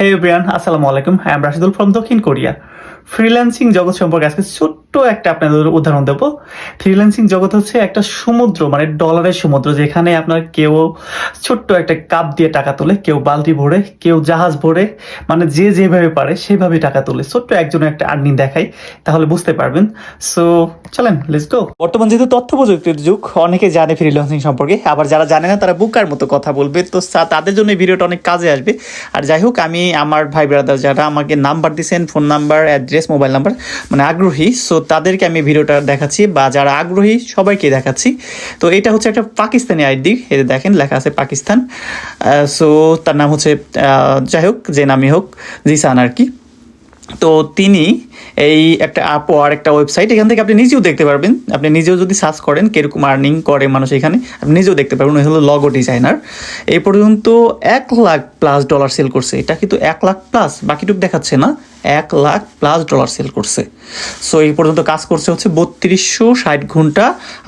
হে Brian আসসালামু আলাইকুম হ্যাঁ আমি রাশিদুল ফ্রম দক্ষিণ কোরিয়া ফ্রিল্যান্সিং জগৎ সম্পর্কে আজকে ছোট্ট একটা আপনাদের উদাহরণ দেবো। ফ্রিল্যান্সিং জগৎ হচ্ছে একটা সমুদ্র মানে ডলারের সমুদ্র, যেখানে আপনার কেউ ছোট্ট একটা কাপ দিয়ে টাকা তোলে, কেউ বালতি ভরে, কেউ জাহাজ ভরে মানে যে যেভাবে পারে সেভাবে টাকা তোলে। ছোট্ট একজনের একটা আর্নিং দেখাই, তাহলে বুঝতে পারবেন। সো চলেন লেটস গো বর্তমান যেহেতু তথ্য প্রযুক্তির যুগ, অনেকে জানে ফ্রিল্যান্সিং সম্পর্কে। আবার যারা জানে না, তারা বুকার মতো কথা বলবে। তো তাদের জন্য ভিডিওটা অনেক কাজে আসবে। আর যাই হোক, আমি, আমার ভাই ব্রাদার যারা আমাকে নাম্বার দিয়েছেন phone number address mobile number মানে আগ্রহী সো তাদেরকে আমি ভিডিওটা দেখাচ্ছি বা যারা আগ্রহী, সবাইকে দেখাচ্ছি। তো এটা হচ্ছে একটা পাকিস্তানি আইডি, এই দেখেন, লেখা আছে পাকিস্তান। সো তার নাম হচ্ছে যাই হোক, যে নামই হোক, জিসান আর কি। তো তিনি এই একটা অ্যাপ আর একটা ওয়েবসাইট এখান থেকে আপনি নিজেও দেখতে পারবেন। আপনি নিজেও যদি সার্চ করেন, কীরকম আর্নিং করে মানুষ এখানে, আপনি নিজেও দেখতে পারবেন হলো লগো ডিজাইনার এই পর্যন্ত এক লাখ প্লাস ডলার সেল করছে। এটা কিন্তু এক লাখ প্লাস বাকিটুক দেখাচ্ছে না। এক লাখ প্লাস ডলার সেল করছে। সো এই পর্যন্ত কাজ করছে হচ্ছে বত্রিশশো ষাট ঘণ্টা,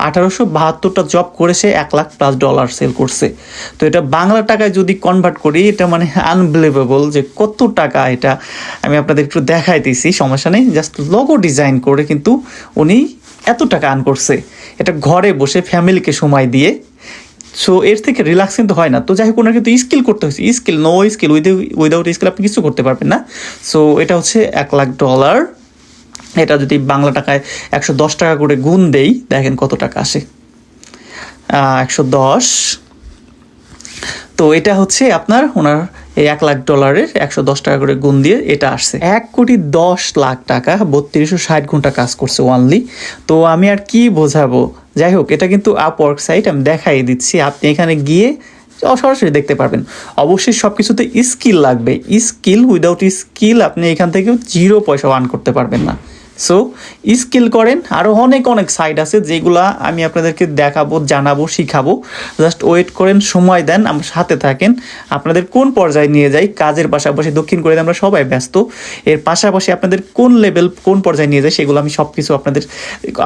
আঠারোশো বাহাত্তরটা জব করে সে এক লাখ প্লাস ডলার সেল করছে। তো এটা বাংলা টাকায় যদি কনভার্ট করি, এটা মানে আনবিলিভেবল যে কত টাকা এটা আমি আপনাদের একটু দেখাই দিছি, সমস্যা নেই জাস্ট লোগো ডিজাইন করে কিন্তু উনি এত টাকা আর্ন করছে। এটা ঘরে বসে ফ্যামিলিকে সময় দিয়ে সো এর থেকে রিল্যাক্স কিন্তু হয় না। তো যাই হোক, ওনার কিন্তু স্কিল করতে হয়েছে। Skill no skill without skill আপনি কিছু করতে পারবেন না। সো এটা হচ্ছে এক লাখ ডলার এটা যদি বাংলা টাকায় একশো দশ টাকা করে গুণ দেই, দেখেন কত টাকা আসে। একশো দশ। তো এটা হচ্ছে আপনার ওনার এই এক লাখ ডলারের একশো দশ টাকা করে গুণ দিয়ে এটা আসছে। এক কোটি দশ লাখ টাকা, বত্রিশশো ষাট ঘণ্টা কাজ করছে ওয়ানলি তো আমি আর কি বোঝাবো? যাই হোক, এটা কিন্তু আপ ওয়ার্ক সাইট আমি দেখাই দিচ্ছি। আপনি এখানে গিয়ে সরাসরি দেখতে পারবেন। অবশ্যই সব কিছুতে স্কিল লাগবে। স্কিল উইদাউট স্কিল আপনি এখান থেকেও জিরো পয়সা আর্ন করতে পারবেন না। সো স্কিল করেন আরও অনেক অনেক সাইট আছে যেগুলা আমি আপনাদেরকে দেখাবো, জানাব, শিখাবো। জাস্ট ওয়েট করেন, সময় দেন, আমার সাথে থাকেন। আপনাদের কোন পর্যায়ে নিয়ে যাই, কাজের পাশাপাশি দক্ষিণ কোরিয়াতে আমরা সবাই ব্যস্ত। এর পাশাপাশি আপনাদের কোন লেভেল কোন পর্যায়ে নিয়ে যায় সেগুলো আমি সব কিছু আপনাদের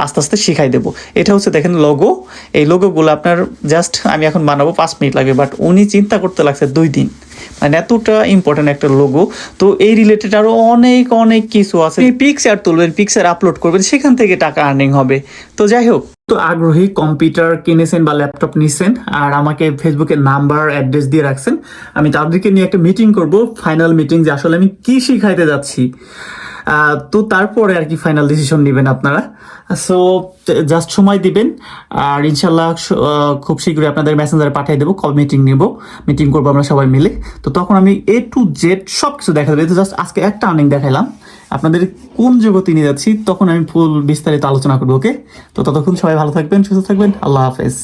আস্তে আস্তে শিখাই দেবো। এটা হচ্ছে দেখেন লোগো এই লোগোগুলো আপনার জাস্ট আমি এখন বানাবো, পাঁচ মিনিট লাগবে বাট উনি চিন্তা করতে লাগছে দুই দিন। মানে এতটা ইম্পর্টেন্ট একটা লোগো তো এই রিলেটেড আরও অনেক অনেক কিছু আছে। পিকচার তুলবেন পিকচার আপলোড করবেন, সেখান থেকে টাকা আর্নিং হবে। তো যাই হোক। তো আগ্রহী কম্পিউটার কিনেছেন বা ল্যাপটপ নিছেন, আর আমাকে ফেসবুকে নাম্বার অ্যাড্রেস দিয়ে রাখছেন, আমি তাদেরকে নিয়ে একটা মিটিং করব ফাইনাল মিটিং যে আসলে আমি কি শিখাইতে যাচ্ছি। তো তারপরে আর কি ফাইনাল ডিসিশন নেবেন আপনারা। সো জাস্ট সময় দিবেন। আর ইনশাল্লাহ খুব শীঘ্রই আপনাদের মেসেঞ্জারে পাঠিয়ে দেবো কল মিটিং নেব। মিটিং করব আমরা সবাই মিলে। তো তখন আমি এ টু জেড সব কিছু দেখা দেবো জাস্ট আজকে একটা আর্নিং দেখাইলাম। আপনাদের কোন জগতে নিয়ে যাচ্ছি, তখন আমি ফুল বিস্তারিত আলোচনা করব ওকে তো ততক্ষণ সবাই ভালো থাকবেন, সুস্থ থাকবেন। আল্লাহ হাফেজ।